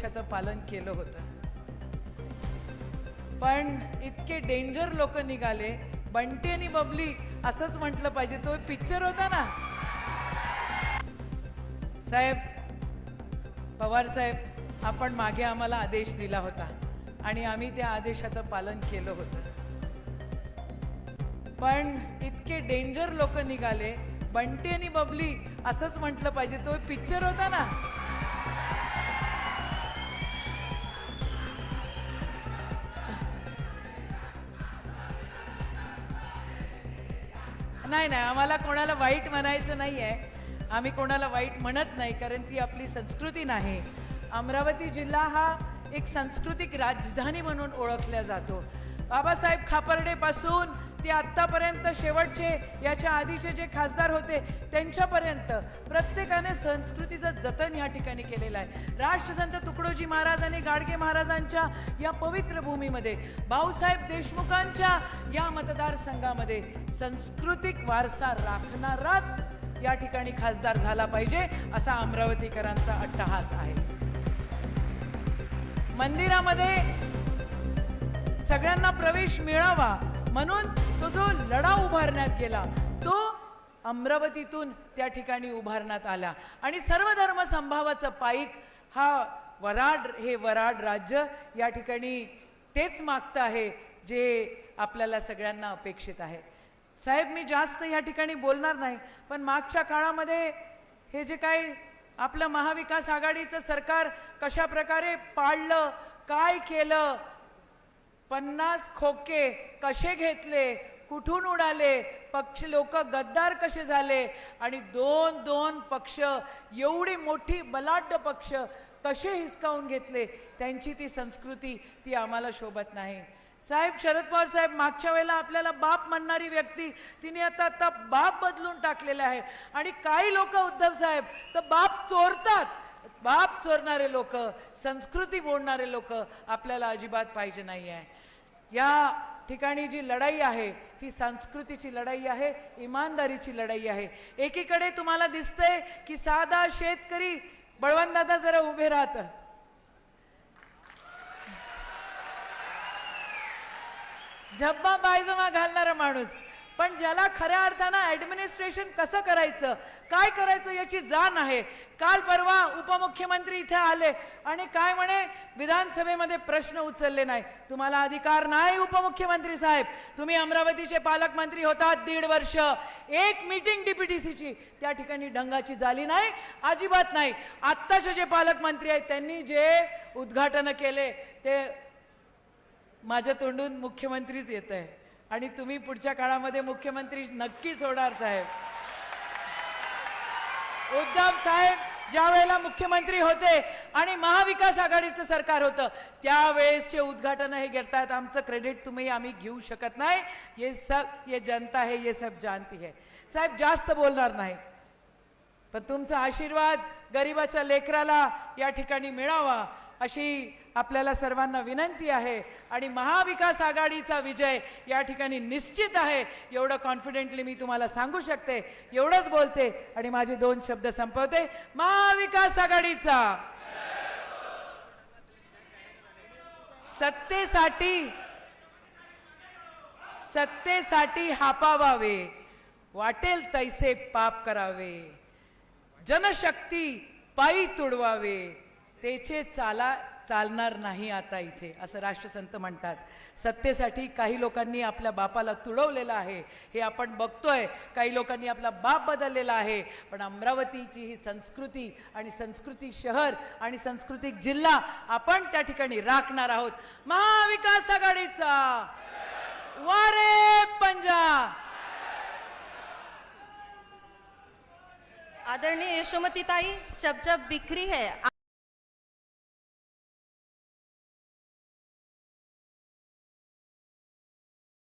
आदेशाचं पालन केलं होतं. पण इतके डेंजर लोक निघाले बंटी आणि बबली असंच म्हटलं पाहिजे तो पिक्चर होता ना. साहेब पवार साहेब आपण मागे आम्हाला आदेश दिला होता आणि आम्ही त्या आदेशाचं पालन केलं होतं. पण इतके डेंजर लोक निघाले बंटी आणि बबली असंच म्हटलं पाहिजे तो पिक्चर होता ना. नाही नाही आम्हाला कोणाला वाईट म्हणायचं नाही आहे आम्ही कोणाला वाईट म्हणत नाही कारण ती आपली संस्कृती नाही. अमरावती जिल्हा हा एक सांस्कृतिक राजधानी म्हणून ओळखला जातो. बाबासाहेब खापर्डेपासून ते आत्तापर्यंत शेवटचे याच्या आधीचे जे खासदार होते त्यांच्यापर्यंत प्रत्येकाने संस्कृतीचं जतन या ठिकाणी केलेलं आहे. राष्ट्रसंत तुकडोजी महाराज आणि गाडगे महाराजांच्या या पवित्र भूमीमध्ये भाऊसाहेब देशमुखांच्या या मतदारसंघामध्ये सांस्कृतिक वारसा राखणाराच या ठिकाणी खासदार झाला पाहिजे असा अमरावतीकरांचा अट्टहास आहे. मंदिरामध्ये सगळ्यांना प्रवेश मिळावा म्हणून तो जो लढा उभारण्यात गेला तो अमरावतीतून त्या ठिकाणी उभारण्यात आला. आणि सर्व धर्म संभावाचं पाईक हा वराड हे वराड राज्य या ठिकाणी तेच मागतं आहे जे आपल्याला सगळ्यांना अपेक्षित आहे. साहेब मी जास्त या ठिकाणी बोलणार नाही पण मागच्या काळामध्ये हे जे काही आपलं महाविकास आघाडीचं सरकार कशा प्रकारे पाळलं काय केलं पन्नास खोके कसे घेतले? कुठून उडाले? पक्ष लोक गद्दार कसे झाले? आणि दोन दोन पक्ष एवढी मोठी बलाढ्य पक्ष कसे हिसकावून घेतले? त्यांची ती संस्कृती ती आम्हाला शोभत नाही. साहेब शरद पवार साहेब मागच्या वेळेला आपल्याला बाप म्हणणारी व्यक्ती तिने आता आता बाप बदलून टाकलेला आहे. आणि काही लोक उद्धव साहेब तर बाप चोरतात. बाप चोरणारे लोक संस्कृती बोलणारे लोक आपल्याला अजिबात पाहिजे नाही आहे या ठिकाणी जी लढाई आहे ही संस्कृतीची लढाई आहे इमानदारीची लढाई आहे. एकीकडे तुम्हाला दिसतंय की साधा शेतकरी बळवंतदादा जरा उभे राहत. झब्बा बायजमा घालणारा माणूस. पण ज्याला खऱ्या अर्थानं ऍडमिनिस्ट्रेशन कसं करायचं? काय करायचं याची जाण आहे? काल परवा उपमुख्यमंत्री इथे आले आणि काय म्हणे? विधानसभेमध्ये प्रश्न उचलले नाही. तुम्हाला अधिकार नाही उपमुख्यमंत्री साहेब. तुम्ही अमरावतीचे पालकमंत्री होतात दीड वर्ष. एक मीटिंग डीपीटीसीची त्या ठिकाणी डंगाची झाली नाही अजिबात नाही. आत्ताचे जे पालकमंत्री आहेत त्यांनी जे उद्घाटन केले ते माझ्या तोंडून मुख्यमंत्रीच येत आहे आणि तुम्ही पुढच्या काळामध्ये मुख्यमंत्री नक्कीच होणार साहेब. उद्धव साहेब ज्या वेळेला मुख्यमंत्री होते आणि महाविकास आघाडीचं सरकार होतं त्यावेळेसचे उद्घाटन हे घेतात आमचं क्रेडिट तुम्ही आम्ही घेऊ शकत नाही. ये सब ये जनता है ये सब जानती है साहेब जास्त बोलणार नाही. पण तुमचा आशीर्वाद गरिबाच्या लेकराला या ठिकाणी मिळावा अशी आपल्याला सर्वांना विनंती आहे. आणि महाविकास आघाडीचा विजय या ठिकाणी निश्चित आहे. एवढं कॉन्फिडेंटली मी तुम्हाला सांगू शकते. एवढंच बोलते आणि माझे दोन शब्द संपवते. महाविकास आघाडीचा. सत्तेसाठी सत्तेसाठी हापावावे. वाटेल तैसे पाप करावे. जनशक्ती पायी तुडवावे. तेचे चाला चालणार नाही आता इथे असं राष्ट्रसंत म्हणतात. सत्तेसाठी काही लोकांनी आपल्या बापाला तुडवलेलं आहे हे आपण बघतोय. काही लोकांनी आपला बाप बदललेला आहे पण अमरावतीची ही संस्कृती आणि संस्कृती शहर आणि सांस्कृतिक जिल्हा आपण त्या ठिकाणी राखणार आहोत. महाविकास आघाडीचा. वारे पंजा आदरणीय यशोमती ताई चपचप बिखरी है.